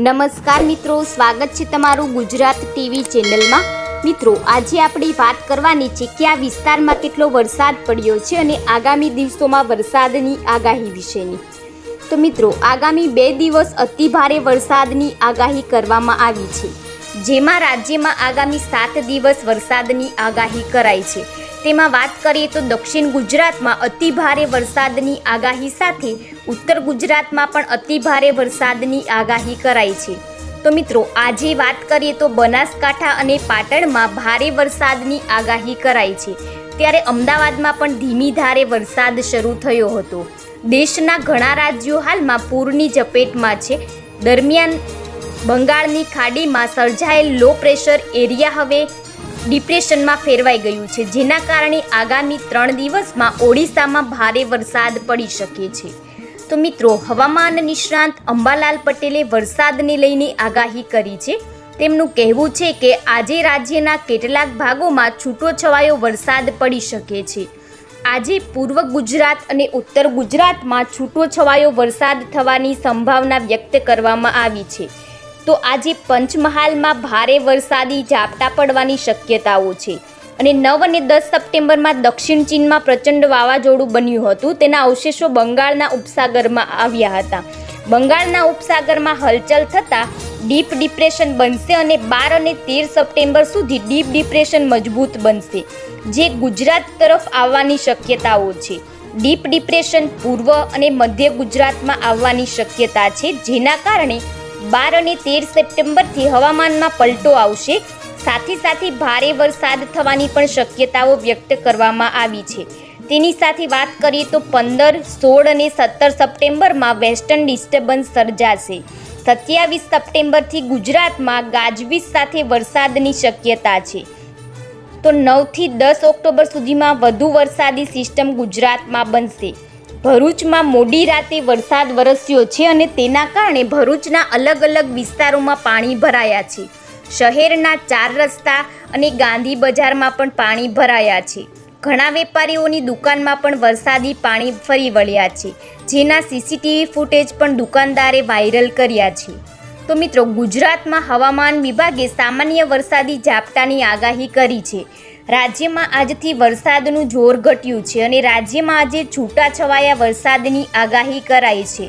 નમસ્કાર મિત્રો, સ્વાગત છે તમારું ગુજરાત ટીવી ચેનલમાં. મિત્રો, આજે આપણે વાત કરવાની છે કે આ વિસ્તારમાં કેટલો વરસાદ પડ્યો છે અને આગામી દિવસોમાં વરસાદની આગાહી વિશેની. તો મિત્રો, આગામી બે દિવસ અતિ ભારે વરસાદની આગાહી કરવામાં આવી છે. જેમાં રાજ્યમાં આગામી સાત દિવસ વરસાદની આગાહી કરાઈ છે. તેમાં વાત કરીએ તો દક્ષિણ ગુજરાતમાં અતિ ભારે વરસાદની આગાહી સાથે ઉત્તર ગુજરાતમાં પણ અતિ ભારે વરસાદની આગાહી કરાઈ છે. તો મિત્રો, આજે વાત કરીએ તો બનાસકાંઠા અને પાટણમાં ભારે વરસાદની આગાહી કરાઈ છે. ત્યારે અમદાવાદમાં પણ ધીમી ધારે વરસાદ શરૂ થયો હતો. દેશના ઘણા રાજ્યો હાલમાં પૂરની ઝપેટમાં છે. દરમિયાન બંગાળની ખાડીમાં સર્જાયેલ લો પ્રેશર એરિયા હવે ડિપ્રેશનમાં ફેરવાઈ ગયું છે, જેના કારણે આગામી ત્રણ દિવસમાં ઓડિશામાં ભારે વરસાદ પડી શકે છે. તો મિત્રો, હવામાન નિષ્ણાંત અંબાલાલ પટેલે વરસાદને લઈને આગાહી કરી છે. તેમનું કહેવું છે કે આજે રાજ્યના કેટલાક ભાગોમાં છૂટોછવાયો વરસાદ પડી શકે છે. આજે પૂર્વ ગુજરાત અને ઉત્તર ગુજરાતમાં છૂટો છવાયો વરસાદ થવાની સંભાવના વ્યક્ત કરવામાં આવી છે. તો આજે પંચમહાલમાં ભારે વરસાદી ઝાપટા પડવાની શક્યતાઓ છે. અને નવ અને દસ સપ્ટેમ્બરમાં દક્ષિણ ચીનમાં પ્રચંડ વાવાઝોડું બન્યું હતું. તેના અવશેષો બંગાળના ઉપસાગરમાં આવ્યા હતા. બંગાળના ઉપસાગરમાં હલચલ થતાં ડીપ ડિપ્રેશન બનશે અને બાર અને તેર સપ્ટેમ્બર સુધી ડીપ ડિપ્રેશન મજબૂત બનશે, જે ગુજરાત તરફ આવવાની શક્યતાઓ છે. ડીપ ડિપ્રેશન પૂર્વ અને મધ્ય ગુજરાતમાં આવવાની શક્યતા છે, જેના કારણે બાર અને તેર સપ્ટેમ્બરથી હવામાનમાં પલટો આવશે. સાથે સાથે ભારે વરસાદ થવાની પણ શક્યતાઓ વ્યક્ત કરવામાં આવી છે. તેની સાથે વાત કરીએ તો પંદર, સોળ અને સત્તર સપ્ટેમ્બરમાં વેસ્ટર્ન ડિસ્ટર્બન્સ સર્જાશે. સત્યાવીસ સપ્ટેમ્બરથી ગુજરાતમાં ગાજવીજ સાથે વરસાદની શક્યતા છે. તો નવથી દસ ઓક્ટોબર સુધીમાં વધુ વરસાદી સિસ્ટમ ગુજરાતમાં બનશે. ભરૂચમાં મોડી રાતે વરસાદ વરસ્યો છે અને તેના કારણે ભરૂચના અલગ અલગ વિસ્તારોમાં પાણી ભરાયા છે. શહેરના ચાર રસ્તા અને ગાંધી બજારમાં પણ પાણી ભરાયા છે. ઘણા વેપારીઓની દુકાનમાં પણ વરસાદી પાણી ફરી વળ્યા છે. જેના સીસીટીવી ફૂટેજ પણ દુકાનદારે વાયરલ કર્યા છે. તો મિત્રો ગુજરાતમાં હવામાન વિભાગે સામાન્ય વરસાદી ઝાપટાની આગાહી કરી છે. રાજ્યમાં આજથી વરસાદનું જોર ઘટ્યું છે અને રાજ્યમાં આજે છૂટાછવાયા વરસાદની આગાહી કરાઈ છે.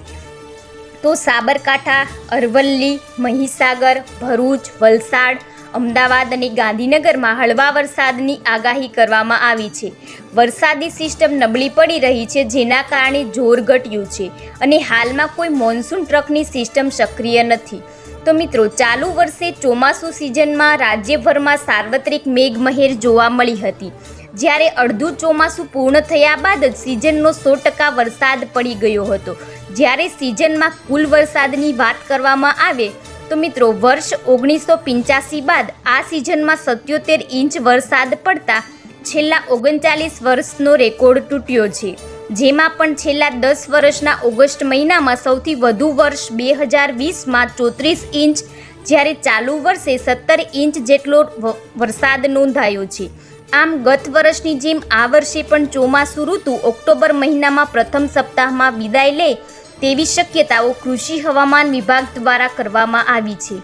તો સાબરકાંઠા, અરવલ્લી, મહીસાગર, ભરૂચ, વલસાડ, અમદાવાદ અને ગાંધીનગરમાં હળવા વરસાદની આગાહી કરવામાં આવી છે. વરસાદી સિસ્ટમ નબળી પડી રહી છે જેના કારણે જોર ઘટ્યું છે અને હાલમાં કોઈ મોન્સૂન ટ્રકની સિસ્ટમ સક્રિય નથી. તો મિત્રો, ચાલુ વર્ષે ચોમાસું સિઝનમાં રાજ્યભરમાં સાર્વત્રિક મેઘમહેર જોવા મળી હતી. જ્યારે અડધું ચોમાસું પૂર્ણ થયા બાદ જ સિઝનનો સો ટકા વરસાદ પડી ગયો હતો. જ્યારે સિઝનમાં કુલ વરસાદની વાત કરવામાં આવે, તો મિત્રો, વર્ષ ઓગણીસો પંચ્યાસી બાદ આ સિઝનમાં સત્યોતેર ઇંચ વરસાદ પડતા છેલ્લા ઓગણચાલીસ વર્ષનો રેકોર્ડ તૂટ્યો છે. જેમાં પણ છેલ્લા દસ વર્ષના ઓગસ્ટ મહિનામાં સૌથી વધુ વર્ષ બે હજાર વીસમાં ચોત્રીસ ઇંચ, જ્યારે ચાલુ વર્ષે સત્તર ઇંચ જેટલો વરસાદ નોંધાયો છે. આમ ગત વર્ષની જેમ આ વર્ષે પણ ચોમાસું ઋતુ ઓક્ટોબર મહિનામાં પ્રથમ સપ્તાહમાં વિદાય લે તેવી શક્યતાઓ કૃષિ હવામાન વિભાગ દ્વારા કરવામાં આવી છે.